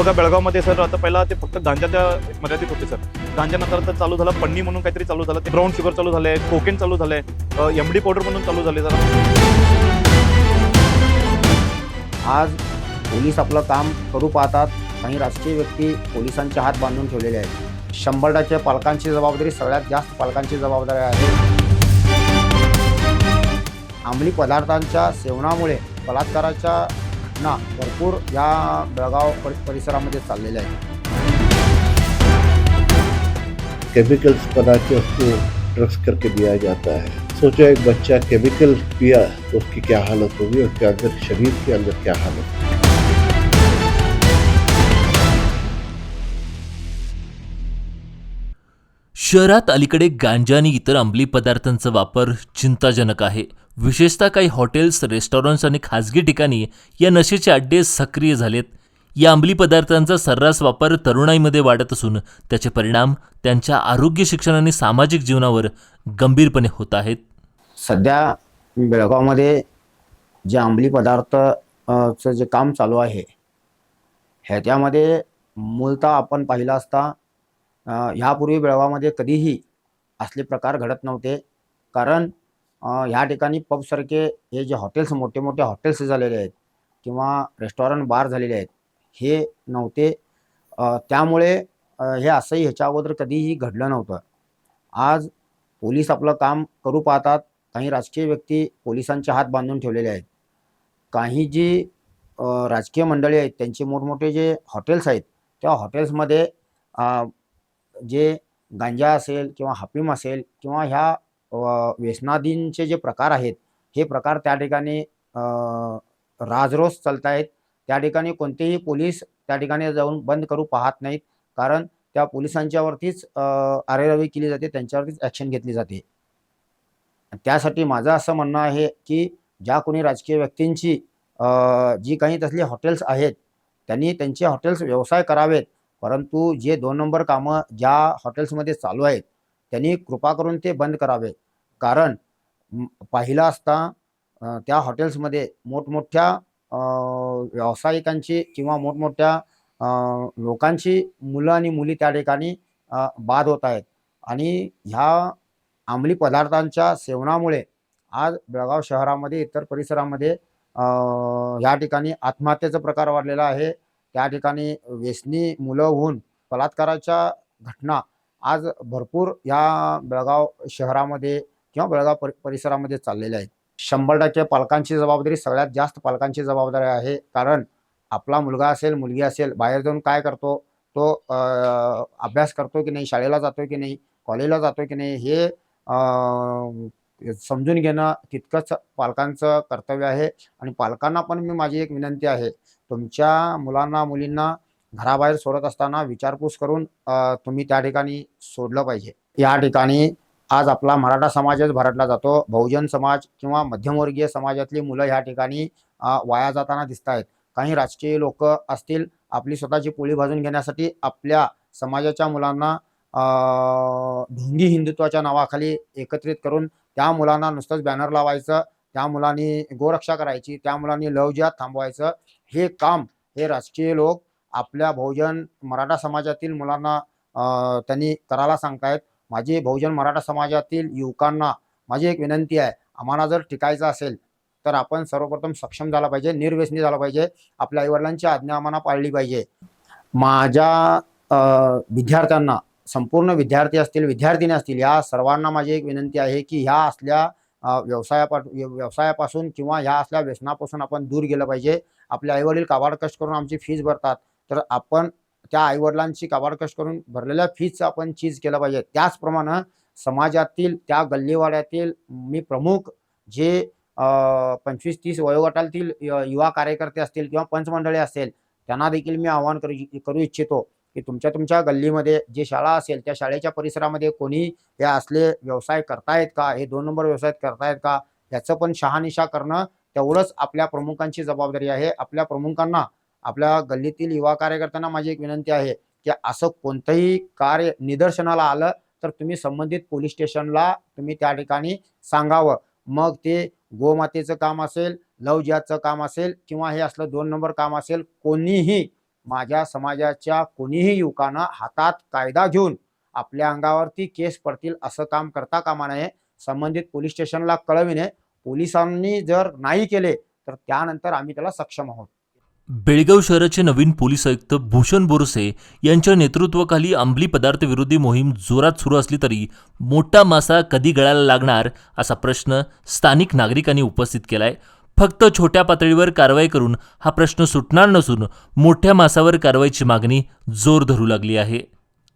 बघा बेळगावमध्ये सर आता पहिला ते फक्त गांजाच्या मर्यादित होते सर. गांजानंतर तर चालू झालं पन्नी म्हणून काहीतरी चालू झालं ते ब्राऊन शुगर चालू झालंय कोकेन चालू झालंय एम डी पावडर म्हणून चालू झाले सर आज पोलीस आपलं काम करू पाहतात. काही राजकीय व्यक्ती पोलिसांच्या हात बांधून ठेवलेले आहेत. शंभर टक्के पालकांची जबाबदारी सगळ्यात जास्त पालकांची जबाबदारी आहे. अंमली पदार्थांच्या सेवनामुळे बलात्काराच्या घटना भरपूर या बेळगाव परिसरा चाललेल्या आहेत. केमिकल्स बना उसको ड्रग्स करके दिया जाता है। सोचो एक बच्चा केमिकल पिया तो उसकी क्या हालत होगी उसके अंदर शरीर के अंदर क्या हालत होगी? शहरात अलीकडे गांजा आणि इतर अंमली पदार्थांचा वापर चिंताजनक आहे. विशेषतः काही हॉटेल्स रेस्टॉरंट्स आणि खाजगी ठिकाणी या नशेचे अड्डे सक्रिय झालेत. या अंमली पदार्थांचा सर्रास वापर तरुणाईमध्ये वाढत असून त्याचे परिणाम त्यांच्या आरोग्य शिक्षण आणि सामाजिक जीवनावर गंभीरपणे होत आहेत. सध्या बेळगावमध्ये जे अंमली पदार्थ चं जे काम चालू आहे ह्याच्यामध्ये मूलतः आपण पाहिलं असता ह्यापूर्वी बेळगावमध्ये कधीही असले प्रकार घडत नव्हते. कारण ह्या ठिकाणी पबसारखे हे जे हॉटेल्स मोठे मोठे हॉटेल्स झालेले आहेत किंवा रेस्टॉरंट बार झालेले आहेत हे नव्हते. त्यामुळे हे असंही ह्याच्या अगोदर कधीही घडलं नव्हतं. आज पोलीस आपलं काम करू पाहतात. काही राजकीय व्यक्ती पोलिसांचे हात बांधून ठेवलेले आहेत. काही जी राजकीय मंडळी आहेत त्यांचे मोठमोठे जे हॉटेल्स आहेत त्या हॉटेल्समध्ये जे गांजा असेल किंवा हापिम असेल किंवा ह्या व्यसनादींचे जे प्रकार आहेत हे प्रकार त्या ठिकाणी राजरोस राजरोज चालत आहेत त्या ठिकाणी कोणतेही पोलीस त्या ठिकाणी जाऊन बंद करू पाहत नाहीत. कारण त्या पोलिसांच्यावरतीच अरेरावी आरेरवी केली जाते त्यांच्यावरतीच ॲक्शन घेतली जाते. त्यासाठी माझं असं म्हणणं आहे की ज्या कोणी राजकीय व्यक्तींची जी काही तसली हॉटेल्स आहेत त्यांनी त्यांचे हॉटेल्स व्यवसाय करावेत. परंतु जे दोन नंबर कामं ज्या हॉटेल्समध्ये चालू आहेत त्यांनी कृपा करून ते बंद करावे कारण पाहिला पाहिलं असता त्या हॉटेल्समध्ये मोठमोठ्या व्यावसायिकांची किंवा मोठमोठ्या लोकांची मुलं आणि मुली त्या ठिकाणी बाद होत आहेत. आणि ह्या अंमली पदार्थांच्या सेवनामुळे आज बेळगाव शहरामध्ये इतर परिसरामध्ये ह्या ठिकाणी आत्महत्येचा प्रकार वाढलेला आहे. त्या ठिकाणी व्यसनी मुलं होऊन बलात्काराच्या घटना आज भरपूर या बेळगाव शहरामध्ये किंवा बेळगाव पर परिसरामध्ये चाललेल्या आहेत. शंभर टक्के पालकांची जबाबदारी सगळ्यात जास्त पालकांची जबाबदारी आहे. कारण आपला मुलगा असेल मुलगी असेल बाहेर जाऊन काय करतो तो अभ्यास करतो की नाही शाळेला जातो की नाही कॉलेजला जातो की नाही हे समजून घेणं तितकंच पालकांचं कर्तव्य आहे. आणि पालकांना पण मी माझी एक विनंती आहे तुमच्या मुलांना मुलींना घराबाहेर सोडत असताना विचारपूस करून तुम्ही त्या ठिकाणी सोडलं पाहिजे. या ठिकाणी आज आपला मराठा समाजच भरडला जातो. बहुजन समाज किंवा मध्यमवर्गीय समाजातली मुलं ह्या ठिकाणी वाया जाताना दिसत आहेत काही राजकीय लोक असतील आपली स्वतःची पोळी भाजून घेण्यासाठी आपल्या समाजाच्या मुलांना ढोंगी हिंदुत्वाच्या नावाखाली एकत्रित करून त्या मुलांना नुसतंच बॅनर लावायचं त्या मुलांनी गोरक्षा करायची त्या मुलांनी लवजिहाद थांबवायचं हे काम हे राजकीय लोक आपल्या बहुजन मराठा समाजातील मुलांना त्यांनी करायला सांगतायत. माझी बहुजन मराठा समाजातील युवकांना माझी एक विनंती आहे आम्हाला जर टिकायचं असेल तर आपण सर्वप्रथम सक्षम झाला पाहिजे निर्व्यसनी झाला पाहिजे. आपल्या आईवडिलांची आज्ञा आम्हाला पाळली पाहिजे. माझ्या विद्यार्थ्यांना संपूर्ण विद्यार्थी असतील विद्यार्थिनी असतील या सर्वांना माझी एक विनंती आहे की ह्या असल्या अ, व्यवसायापा व्यवसायापासून किंवा ह्या असल्या व्यसनापासून आपण दूर गेलं पाहिजे. आपले आईवडील काबाडकष्ट करून आमची फीज भरतात. तर आपण त्या आईवडिलांची काबाडकष्ट करून भरलेल्या फीजचं आपण चीज केलं पाहिजे. त्याचप्रमाणे समाजातील त्या गल्लीवाड्यातील मी प्रमुख जे पंचवीस तीस वयोगटातील य- युवा कार्यकर्ते असतील किंवा पंचमंडळी असेल त्यांना देखील मी आवाहन करू करू इच्छितो. की तुमच्या तुमच्या गल्लीमध्ये जे शाळा असेल त्या शाळेच्या परिसरामध्ये कोणी हे असले व्यवसाय करतायत का? हे दोन नंबर व्यवसाय करतायत का? याचं पण शहानिशा करणं तेवढंच आपल्या प्रमुखांची जबाबदारी आहे. आपल्या प्रमुखांना आपल्या गल्लीतील युवा कार्यकर्त्यांना माझी एक विनंती आहे की असं कोणतंही कार्य निदर्शनाला आलं तर तुम्ही संबंधित पोलीस स्टेशनला तुम्ही त्या ठिकाणी सांगावं. मग ते गोमातेचं काम असेल लव जिहादचं काम असेल किंवा हे असलं दोन नंबर काम असेल कोणीही माझ्या समाजाच्या कोणीही युवकानं हातात कायदा घेऊन आपल्या अंगावरती केस पडतील असं काम करता कामा नये. संबंधित पोलीस स्टेशनला कळविणे. पोलिसांनी जर नाही केले तर त्यानंतर आम्ही त्याला सक्षम आहोत. बेळगाव शहराचे नवीन पोलीस आयुक्त भूषण बोरसे यांच्या नेतृत्वाखाली अंमली पदार्थ विरोधी मोहीम जोरात सुरू असली तरी मोठा मासा कधी गळायला लागणार असा प्रश्न स्थानिक नागरिकांनी उपस्थित केलाय. फक्त छोट्या पातळीवर कारवाई करून हा प्रश्न सुटणार नसून मोठ्या मासावर कारवाईची मागणी जोर धरू लागली आहे.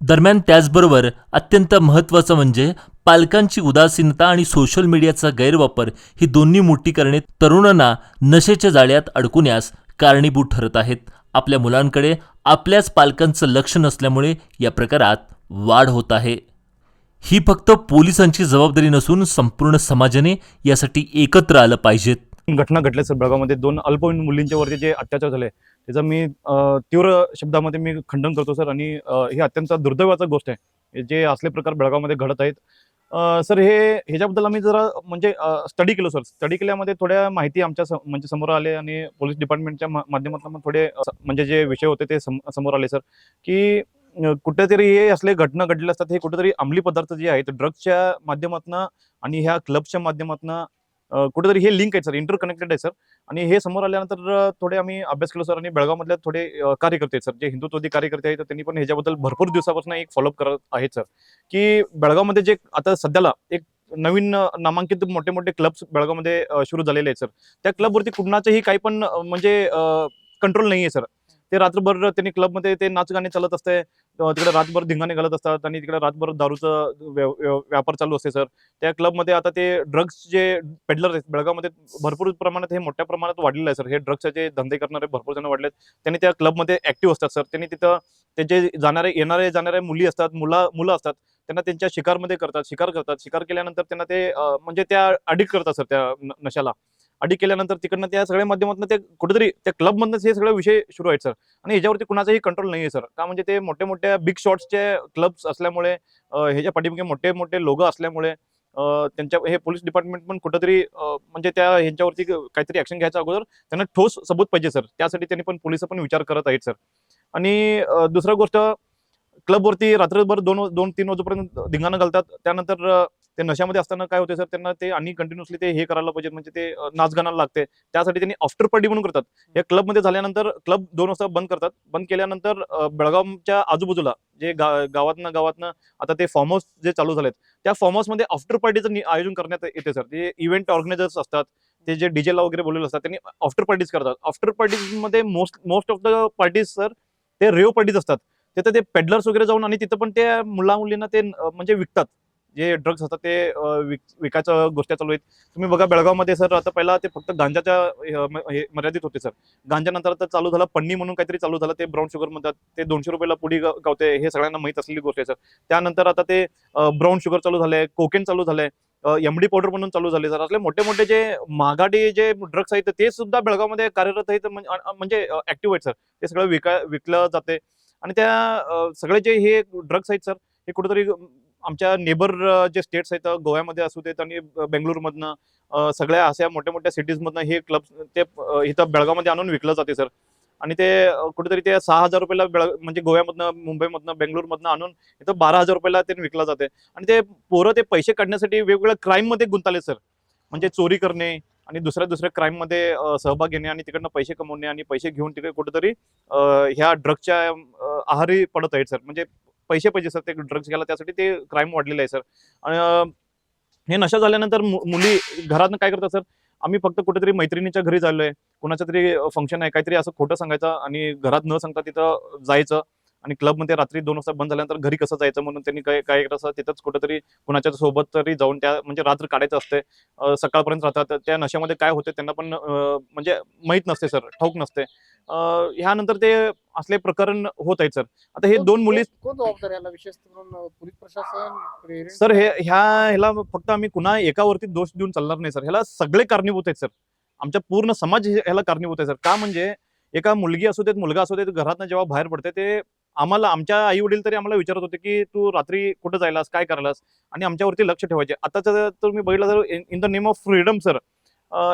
दरम्यान त्याचबरोबर अत्यंत महत्त्वाचं म्हणजे पालकांची उदासीनता आणि सोशल मीडियाचा गैरवापर ही दोन्ही मोठी करणे तरुणांना नशेच्या जाळ्यात अडकवण्यास कारणीभूत ठरत आहेत. आपल्या मुलांकडे आपल्याच पालकांचं लक्ष नसल्यामुळे या प्रकारात वाढ होत आहे. ही फक्त पोलिसांची जबाबदारी नसून संपूर्ण समाजाने यासाठी एकत्र आलं पाहिजेत. घटना घडल्या सर बेळगावमध्ये. दोन अल्पवयीन मुलींच्या वरती जे अत्याचार झाले त्याचं मी तीव्र शब्दामध्ये मी खंडन करतो सर. आणि हे अत्यंत दुर्दैवाचा गोष्ट आहे. जे असले प्रकार बेळगावमध्ये घडत आहेत. सर हे ह्याच्याबद्दल आम्ही जरा म्हणजे स्टडी केलो सर. स्टडी केल्यामध्ये थोड्या माहिती आमच्या सम- म्हणजे समोर आले आणि पोलीस डिपार्टमेंटच्या माध्यमातून थोडे म्हणजे जे विषय होते ते सम- समोर आले सर. की कुठेतरी हे असले घटना घडलेल्या असतात हे कुठेतरी अंमली पदार्थ जे आहेत ड्रग्सच्या माध्यमातून आणि ह्या क्लबच्या माध्यमातून कुठेतरी हे लिंक आहे सर इंटरकनेक्टेड आहे सर आणि हे समोर आल्यानंतर थोडे आम्ही अभ्यास केलो सर आणि बेळगावमधल्या थोडे कार्यकर्ते आहेत सर जे हिंदुत्ववादी कार्यकर्ते आहेत तर त्यांनी पण ह्याच्याबद्दल भरपूर दिवसापासून एक फॉलोअप करत आहेत सर की बेळगावमध्ये जे आता सध्याला एक नवीन नामांकित मोठे मोठे क्लब्स बेळगावमध्ये सुरू झालेले आहेत सर त्या क्लबवरती कुणाचंही काही पण म्हणजे कंट्रोल नाही आहे सर ते रात्रभर त्यांनी क्लबमध्ये ते नाच गाणे चालत असते तिकडे रातभर धिंगाणे घालत असतात आणि तिकडे रातभर दारूचा व्यापार चालू असते सर त्या क्लबमध्ये आता ते ड्रग्स जे पेडलर आहेत बेळगावमध्ये भरपूर प्रमाणात हे मोठ्या प्रमाणात वाढलेलं आहे सर हे ड्रग्सचे जे धंदे करणारे भरपूर जण वाढलेत. त्यांनी त्या क्लबमध्ये ऍक्टिव्ह असतात सर त्यांनी तिथं त्यांचे जाणारे येणारे जाणारे मुली असतात मुला मुलं असतात त्यांना त्यांच्या शिकारमध्ये करतात शिकार करतात. शिकार केल्यानंतर त्यांना ते म्हणजे त्या अडिक्ट करतात सर त्या नशाला. अटक केल्यानंतर तिकडनं त्या सगळ्या माध्यमातून ते कुठेतरी त्या क्लबमधनंच हे सगळे विषय सुरू आहेत सर. आणि ह्याच्यावरती कुणाचाही कंट्रोल नाही आहे सर. का म्हणजे ते मोठे मोठ्या बिग शॉट्सचे क्लब्स असल्यामुळे ह्याच्या पाठीमागे मोठे मोठे लोक असल्यामुळे त्यांच्या हे पोलीस डिपार्टमेंट पण कुठेतरी म्हणजे त्या ह्यांच्यावरती काहीतरी ऍक्शन घ्यायचा अगोदर त्यांना ठोस सबूत पाहिजे सर. त्यासाठी त्यांनी पण पोलीस पण विचार करत आहेत सर. आणि अं, दुसरं गोष्ट क्लबवरती रात्रभर दोन दोन तीन वाजेपर्यंत धिंगाणं घालतात. त्यानंतर ते नशामध्ये असताना काय होते सर? त्यांना ते आणि कंटिन्युअसली ते हे करायला पाहिजे म्हणजे ते नाच गाणं लागते त्यासाठी त्यांनी आफ्टर पार्टी म्हणून करतात. हे क्लबमध्ये झाल्यानंतर क्लब दोन वाजता बंद करतात. बंद केल्यानंतर बेळगावच्या आजूबाजूला जे गा गावातनं गावातनं आता ते फॉर्म हाऊस जे चालू झालेत त्या फॉर्म हाऊसमध्ये आफ्टर पार्टीचं आयोजन करण्यात येते सर. जे इव्हेंट ऑर्गनायझर्स असतात ते जे डीजेला वगैरे बोललेले असतात त्यांनी आफ्टर पार्टीज करतात. After पार्टीजमध्ये most most of the parties sir ते रेव पार्टीज असतात. तिथं ते पेडलर्स वगैरे जाऊन आणि तिथं पण त्या मुला मुलींना ते म्हणजे विकतात. जे ड्रग्स असतात ते विकायच्या विक- विकायचं गोष्टी चालू आहेत. तुम्ही बघा बेळगावमध्ये सर आता पहिला ते फक्त गांजाच्या मर्यादित होते सर. गांजानंतर आता चालू झालं पन्नी म्हणून काहीतरी चालू झालं ते ब्राऊन शुगर म्हणतात ते दोनशे रुपयाला पुढी गावते हे सगळ्यांना माहीत असलेली गोष्ट आहे सर. त्यानंतर आता ते ब्राऊन शुगर चालू झालंय कोकेन चालू झालंय एमडी पावडर म्हणून चालू झाले सर. असले मोठे मोठे जे महागाडी जे ड्रग्स आहेत ते सुद्धा बेळगावमध्ये कार्यरत आहेत म्हणजे ऍक्टिव्ह आहेत सर. ते सगळं विका विकलं जाते. आणि त्या सगळे जे हे ड्रग्स आहेत सर हे कुठेतरी आमच्या नेबर जे स्टेट्स आहेत गोव्यामध्ये असू देत आणि ब- सगळ्या अशा मोठ्या मोठ्या सिटीजमधनं हे क्लब ते इथं बेळगावमध्ये आणून विकलं जाते सर. आणि ते कुठेतरी ते सहा हजार रुपयाला बेळ म्हणजे गोव्यामधनं मुंबईमधनं बेंगळुरूमधनं आणून इथं बारा हजार रुपयाला ते विकलं जाते. आणि ते पोरं ते पैसे काढण्यासाठी वेगवेगळ्या क्राईममध्ये सर. म्हणजे चोरी करणे आणि दुसऱ्या दुसऱ्या क्राईममध्ये सहभाग घेणे आणि तिकडनं पैसे कमवणे आणि पैसे घेऊन तिकडे कुठेतरी ह्या ड्रगच्या आहारी पडत आहेत सर. म्हणजे पैसे पाहिजे सर ते ड्रग्स घ्यायला त्यासाठी ते क्राईम वाढलेलं आहे सर. आणि हे नशा झाल्यानंतर मुली घरातनं काय करतात सर? आम्ही फक्त कुठेतरी मैत्रिणीच्या घरी चाललोय. कुणाच्या तरी फंक्शन आहे काहीतरी असं खोटं सांगायचं आणि घरात न सांगता तिथं जायचं. आणि क्लबमध्ये रात्री दोन वाजता बंद झाल्यानंतर घरी कसं जायचं म्हणून त्यांनी काय काय करायचं तिथंच कुठेतरी कुणाच्या सोबत तरी जाऊन त्या म्हणजे रात्र काढायचं असते. सकाळपर्यंत राहतात. त्या नशामध्ये काय होते त्यांना पण म्हणजे माहीत नसते सर ठाऊक नसते. ह्यानंतर ते असले प्रकरण होत आहेत सर. आता हे दोन मुली? सर हे ह्या ह्याला फक्त आम्ही कुणा एकावरती दोष देऊन चालणार नाही सर. ह्याला सगळे कारणीभूत आहेत सर. आमच्या पूर्ण समाज ह्याला कारणीभूत आहे सर. का म्हणजे एका मुलगी असू देत मुलगा असू देत घरातनं जेव्हा बाहेर पडते ते आम्हाला आमच्या आई वडील तरी आम्हाला विचारत होते की तू रात्री कुठं जायलास काय करायलास? आणि आमच्यावरती लक्ष ठेवायचे. आताचं तुम्ही बघितलं तर in the name of freedom sir.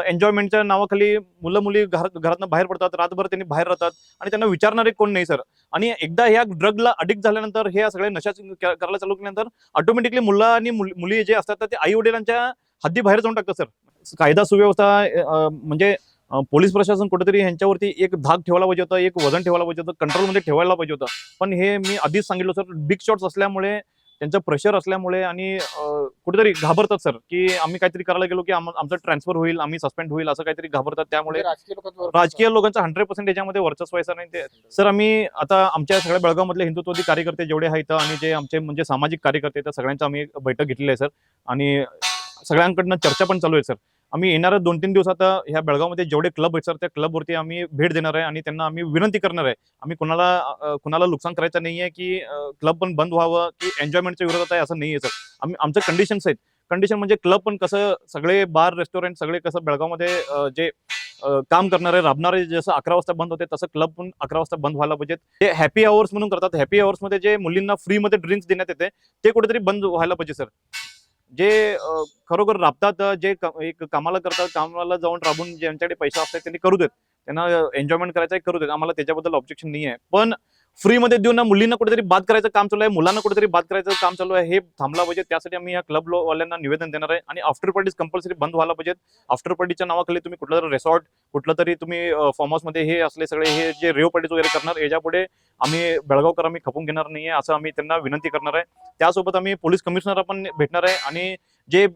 एन्जॉयमेंटच्या नावाखाली मुलं मुली घर घरातनं बाहेर पडतात रातभर त्यांनी बाहेर राहतात आणि त्यांना विचारणारे कोण नाही सर. आणि एकदा ह्या ड्रगला अडिक्ट झाल्यानंतर हे सगळे नशा करायला चालू केल्यानंतर ऑटोमॅटिकली मुलं आणि मुली जे असतात तर ते आई वडिलांच्या हद्दी बाहेर जाऊन टाकतात सर. कायदा सुव्यवस्था म्हणजे पोलीस प्रशासन कुठेतरी ह्यांच्यावरती एक धाक ठेवायला पाहिजे होतं एक वजन ठेवायला पाहिजे होतं कंट्रोलमध्ये ठेवायला पाहिजे होतं. पण हे मी आधीच सांगितलं सर बिग शॉट्स असल्यामुळे त्यांचं प्रेशर असल्यामुळे आणि कुठेतरी घाबरतात सर की आम्ही काहीतरी करायला गेलो की आम- आमचं ट्रान्सफर होईल आम्ही सस्पेंड होईल असं काहीतरी घाबरतात. त्यामुळे म्हणजे राजकीय लोकांचं हंड्रेड पर्सेंट याच्यामध्ये वर्चस्व आहे सर आणि ते सर आम्ही आता आमच्या सगळ्या बेळगावमधले हिंदुत्ववादी कार्यकर्ते जेवढे आहेत आणि जे आमचे म्हणजे सामाजिक कार्यकर्ते त्या सगळ्यांचं आम्ही बैठक घेतलेली आहे सर आणि सगळ्यांकडनं चर्चा पण चालू आहे सर आम्ही येणाऱ्या दोन तीन दिवसात ह्या बेळगावमध्ये जेवढे क्लब आहेत सर त्या क्लबवरती आम्ही भेट देणार आहे आणि त्यांना आम्ही विनंती करणार आहे. आम्ही कुणाला कुणाला नुकसान करायचं नाही आहे की क्लब पण बंद व्हावं की एन्जॉयमेंटच्या विरोधात आहे असं नाही आहे सर आम्ही आमचं कंडिशन्स आहेत. कंडिशन म्हणजे क्लब पण कसं सगळे बार रेस्टॉरंट सगळे कसं बेळगावमध्ये जे काम करणारे राबणारे जसं अकरा वाजता बंद होते तसं क्लब पण अकरा वाजता बंद व्हायला पाहिजेत. ते हॅपी आवर्स म्हणून करतात. हॅपी मध्ये जे मुलींना फ्रीमध्ये ड्रिंक्स देण्यात येते ते कुठेतरी बंद व्हायला पाहिजे सर जे खरोखर राबतात जे एक कामाला करतात कामाला जाऊन राबून ज्यांच्याकडे पैसा असतात त्यांनी करू देत. त्यांना एन्जॉयमेंट करायचं आहे करू देत. आम्हाला त्याच्याबद्दल ऑब्जेक्शन नाही आहे पण फ्रीमध्ये देऊन ना मुलींना कुठेतरी बाद करायचं काम चालू आहे मुलांना कुठेतरी बाद करायचं काम चालू आहे हे थांबला पाहिजे. त्यासाठी आम्ही या क्लब वाल्यांना निवेदन देणार आहे. आणि आफ्टर पार्टीज कंपल्सरी बंद व्हायला पाहिजेत. आफ्टर पार्टीच्या नावाखाली तुम्ही कुठलं तरी रिसॉर्ट कुठलं तरी तुम्ही फार्म हाऊसमध्ये हे असले सगळे हे जे रेव पार्टीज वगैरे करणार याच्यापुढे आम्ही बेळगावकर आम्ही खपून घेणार नाहीये असं आम्ही त्यांना विनंती करणार आहे. त्यासोबत आम्ही पोलीस कमिशनर पण भेटणार आहे. आणि जे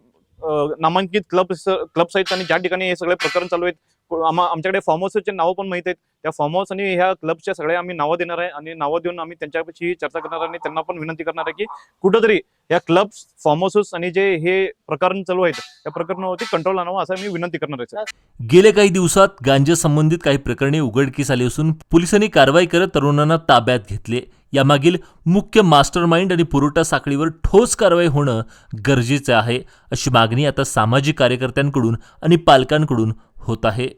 नामांकित क्लब क्लब्स आहेत आणि ज्या ठिकाणी हे सगळे प्रकरण चालू आहेत आम्हा आमच्याकडे फार्म हाऊसचे नावं पण माहीत आहेत. त्या फार्म हाऊस आणि ह्या क्लबच्या सगळ्या आम्ही नावं देणार आहे आणि नावं देऊन आम्ही त्यांच्याशी चर्चा करणार आहे आणि त्यांना पण विनंती करणार आहे की कुठंतरी या क्लब्स फार्म हाऊसेस आणि जे हे प्रकरण चालू आहेत त्या प्रकरणावरती कंट्रोल आणावं असं मी विनंती करणार आहे सर. गेल्या काही दिवसात गांजा संबंधित काही प्रकरणे उघडकीस आली असून पोलिसांनी कारवाई करत तरुणांना ताब्यात घेतले. यामागील मुख्य मास्टर माइंड आणि पुरवठा साखळीवर ठोस कारवाई होणं गरजेचं आहे अशी मागणी आता सामाजिक कार्यकर्त्यांकडून आणि पालकांकडून होत आहे.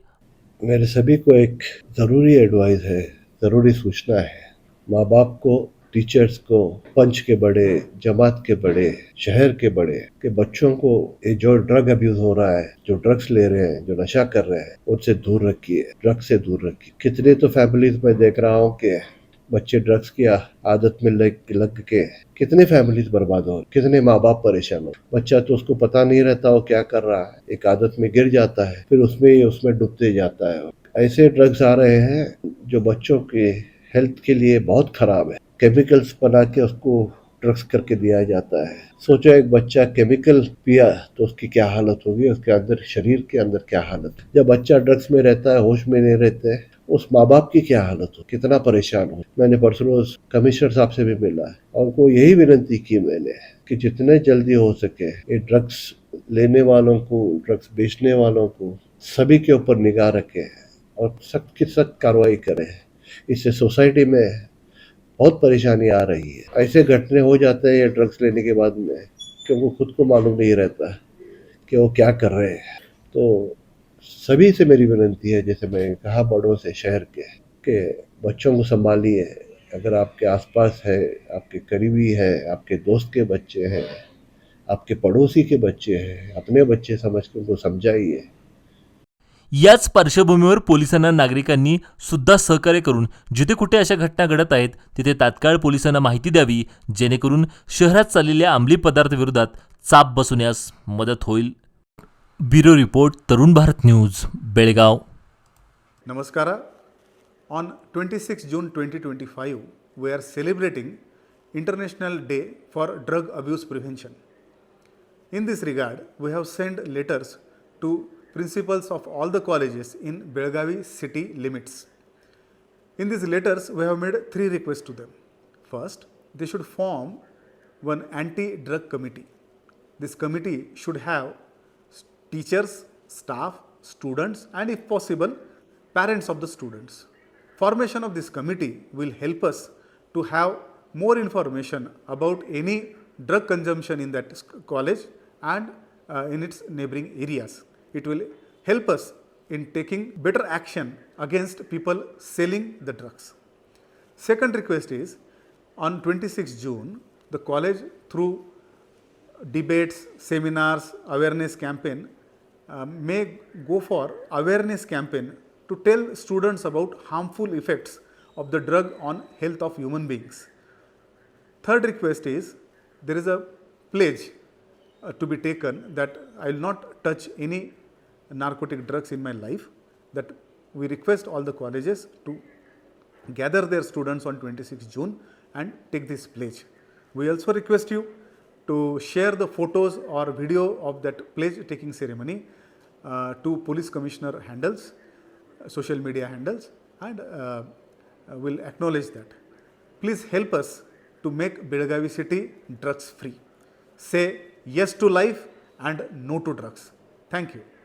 मेरे सभी को एक ज़रूरी एडवाइस है ज़रूरी सूचना है। माँ बाप को टीचर्स को पंच के बड़े, जमात के बड़े, शहर के बड़े, के बच्चों को ये जो ड्रग अब्यूज हो रहा है, जो ड्रग्स ले रहे हैं, जो नशा कर रहे हैं, उनसे दूर रखिए ड्रग्स से दूर रखिए। कितने तो फैमिलीज़ में देख रहा हूँ कि बच्चे ड्रग्स की आदत में लग लग के कितने फैमिलीज़ बर्बाद हो, कितने माँ बाप परेशान हो। बच्चा तो उसको पता नहीं रहता वो क्या कर रहा है। एक आदत में गिर जाता है, फिर उसमें ही उसमें डूबते जाता है ऐसे ड्रग्स आ रहे हैं जो बच्चों के हेल्थ के लिए बहुत खराब है। केमिकल्स बना के उसको ड्रग्स करके दिया जाता है। सोचो, एक बच्चा केमिकल पिया तो उसकी क्या हालत होगी? उसके अंदर, शरीर के अंदर क्या हालत जब बच्चा ड्रग्स में रहता है, होश में नहीं रहते, उस माँ बाप की क्या हालत हो? कितना परेशान हो? मैंने परसों कमिश्नर साहब से भी मिला है, और उनको यही विनती की मैंने कि जितने जल्दी हो सके, ये ड्रग्स लेने वालों को ड्रग्स बेचने वालों को, सभी के ऊपर निगाह रखें, और सख्त की सख्त कार्रवाई करें। इससे सोसाइटी में बहुत परेशानी आ रही है। ऐसे घटने हो जाते हैं ये ड्रग्स लेने के बाद में, कि उनको खुद को मालूम नहीं रहता कि वो क्या कर रहे हैं। तो सभी से मेरी विनती है, जैसे मैं कहा बड़ों से, शहर के, कि बच्चों को संभालिए। अगर आपके आसपास है, आपके करीबी है, आपके दोस्त के बच्चे हैं, आपके पड़ोसी के बच्चे हैं, अपने बच्चे समझ के उनको समझाइए। याच पार्श्वभूमीवर पोलिसांना नागरिकांनी सुद्धा सहकार्य करून जिथे कुठे अशा घटना घडत आहेत तिथे तात्काळ पोलिसांना माहिती द्यावी जेणेकरून शहरात चाललेल्या अंमली पदार्थविरोधात चाप बसवण्यास मदत होईल. Bureau report Tarun Bharat news Belgaum. नमस्कार. On twenty six June twenty twenty five we are celebrating International Day for Drug Abuse Prevention. In this regard, we have sent letters to principals of all the colleges in Belgavi city limits. In these letters, we have made three requests to them. First, they should form one anti drug committee. This committee should have teachers, staff, students, and if possible, parents of the students. Formation of this committee will help us to have more information about any drug consumption in that college and uh, in its neighboring areas. It will help us in taking better action against people selling the drugs. Second request is on 26 June, the college through debates, seminars, awareness campaign uh, may go for awareness campaign to tell students about harmful effects of the drug on health of human beings. Third request is there is a pledge uh, to be taken that I will not touch any narcotic drugs in my life. That we request all the colleges to gather their students on 26 June and take this pledge. We also request you to share the photos or video of that pledge taking ceremony uh, to police commissioner handles, social media handles, and uh, will acknowledge that. Please help us to make Belagavi city drugs free. Say yes to life and no to drugs. Thank you.